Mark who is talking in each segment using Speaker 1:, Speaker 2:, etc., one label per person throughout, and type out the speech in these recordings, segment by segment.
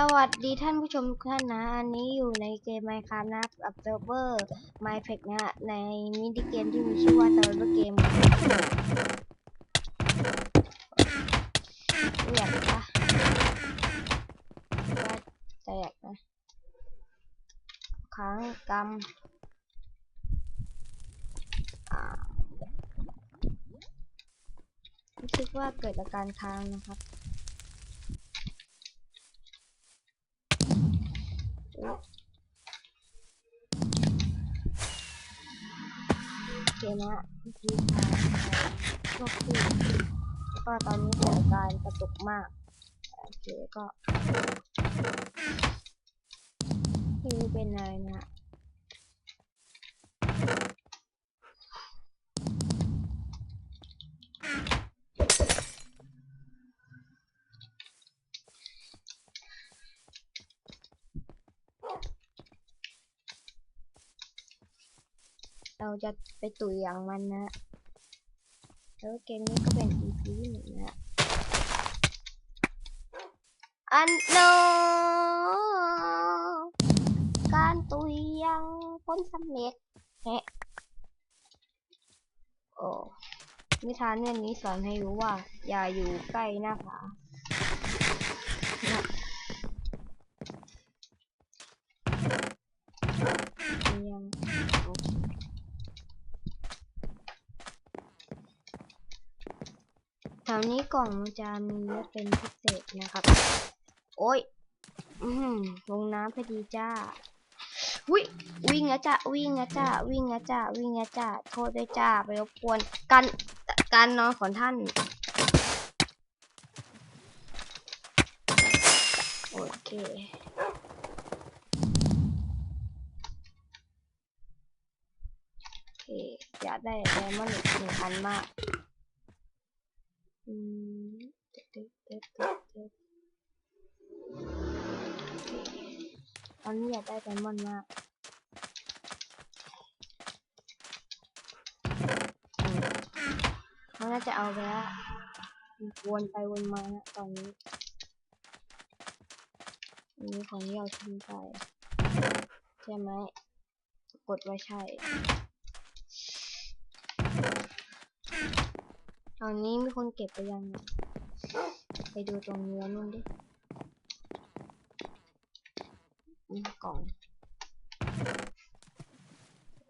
Speaker 1: สวัสดีท่านผู้ชมทุกท่านนะ อันนี้อยู่ในเกม Minecraft นะกับเซิร์ฟเวอร์ Minecraft นะในมินิเกมที่มีชื่อว่า Survivor Game เรียกปะว่าแตกนะค้างกรรมรู้สึกว่าเกิดอาการค้างนะครับ โอ เคนะเมื่อกี้ทางพวกที่แล้วก็ตอนนี้สถานการณ์กระตุกมาก โอเคก็ที่นี่เป็นอะไรนะ จะไปตุยอย่างมันนะแล้วเกมนี้ก็เป็น EP หนึ่งนะอันโนการตุยยังพ้นสำเร็จแฮะโอ้นิทานเรื่องนี้สอนให้รู้ว่า อย่าอยู่ใกล้หน้าผานะยังโอเค แถวนี้กล่องมันจะมีเยอะเป็นพิเศษนะครับ โอ้ยอืมลงน้ำพอดีจ้าวิวิ่งอะจ้าวิ่งอะจ้าวิ่งอะจ้าวิ่งอะจ้าโทษด้วยจ้าไปรบกวนการการนอนของท่านโอเคโอเคอยากได้ไดมอนด์อีกหนึ่งอันมาก อืมตึ๊ดตึ๊ดตึ๊ดเด็ดโอเคตอนนี้อยากได้ไดมอนมากมเขาน่าจะเอาไปแล้ววนไปวนมานะตอนนี้อันนี้ของที่เราทิ้งไปใช่ไหม กดว่าใช่ ตอนนี้มีคนเก็บไปยังเนี่ยไปดูตรงเนื้อนู่นดิอืมกล่อง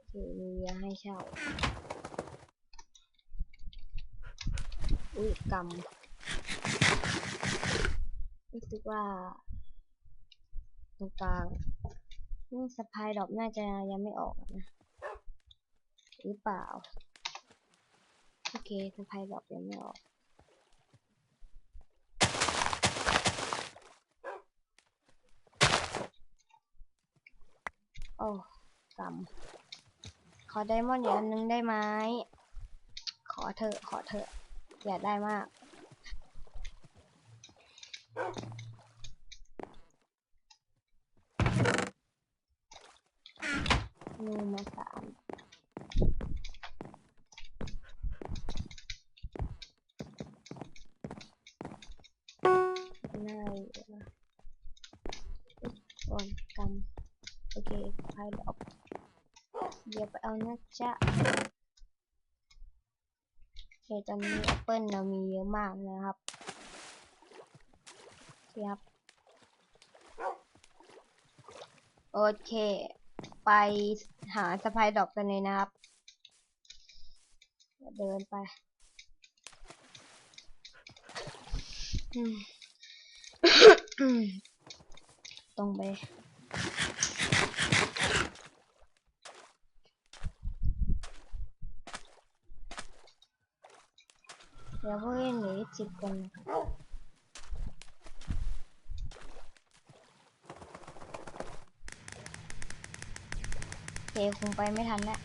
Speaker 1: โอมีเรือให้เช่า อุ้ยกำรู้สึกว่า ตรงกลางนี่สะพายดอกน่าจะยังไม่ออกนะ หรือเปล่า เคสะพายดอกยังไม่ออกโอ้กำขอไดมอนด์อีกอันนึงได้ไหมขอเถอะ ขอเถอะ อยากได้มากนูมาสาม อเคพายดเดี๋ยวไปเอานะจ๊ะโอเคตอนนี้แอปเปิลเรามีเยอะมากนะครับครับโอเค ไปหาสะพายดอกกันเลยนะครับ เดินไปตรงไป เดี๋ยวพวกนี้หนีจิบกันนะครับโอเคคงไปไม่ทันแล้ว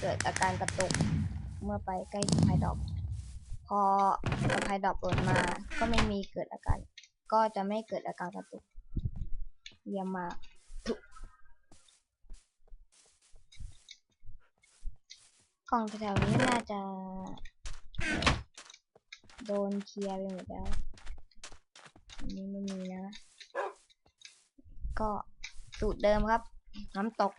Speaker 1: เกิดอาการกระตุกเมื่อไปใกล้สะพายดอกพอสะพายดอกเปิดมา ก็ไม่มีเกิดอาการ ก็จะไม่เกิดอาการกระตุกเยี่ยมมาก กล่องแถวๆนี้น่าจะ โดนเคลียร์ไปหมดแล้วนนี้ไม่มีนะ ก็สูตรเดิมครับ น้ำตก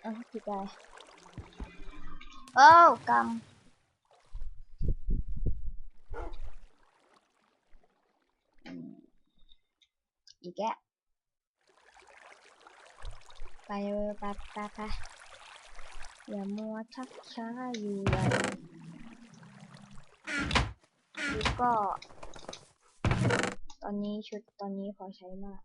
Speaker 1: เอ้าผิดไรโอ้าวกำ อีกแกไปเลยไปไปไปอย่ามัวชักช้าอยู่เลยชุดก็ ตอนนี้ชุดตอนนี้พอใช้มาก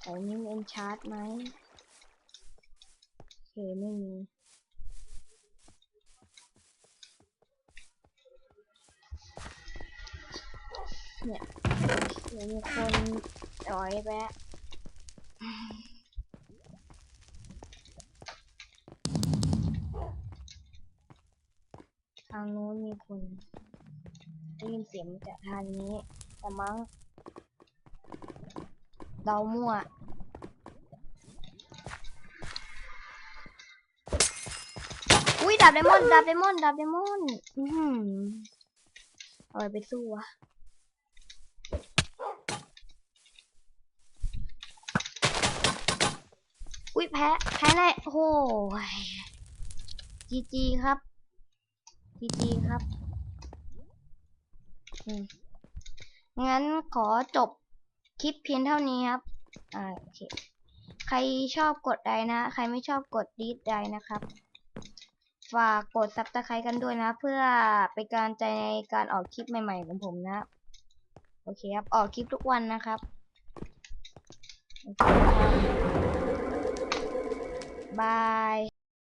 Speaker 1: แต่นี้เอ็นชาร์จไหมโอเคไม่มี เนี่ยเดี๋ยวมีคนต่อยแปะทางโน้นมีคนได้ยินเสียงจากทางนี้ แต่มั้งเดามั่วอุ้ยดาบไดมอนด์ดาบไดมอนด์ดาบไดมอนด์อือหือเอาไรไปสู้วะ อุ้ยแพ้แพ้แน่โอ้โหจีจีครับจีจีครับงั้นขอจบคลิปเพียงเท่านี้ครับอ่าโอเคใครชอบกดไลค์นะ ใครไม่ชอบกดดีดไลค์นะครับ ฝากกดซับสไครต์กันด้วยนะ เพื่อเป็นการใจในการออกคลิปใหม่ ๆ ของผมนะ โอเคครับ ออกคลิปทุกวันนะครับ โอเคครับ บาย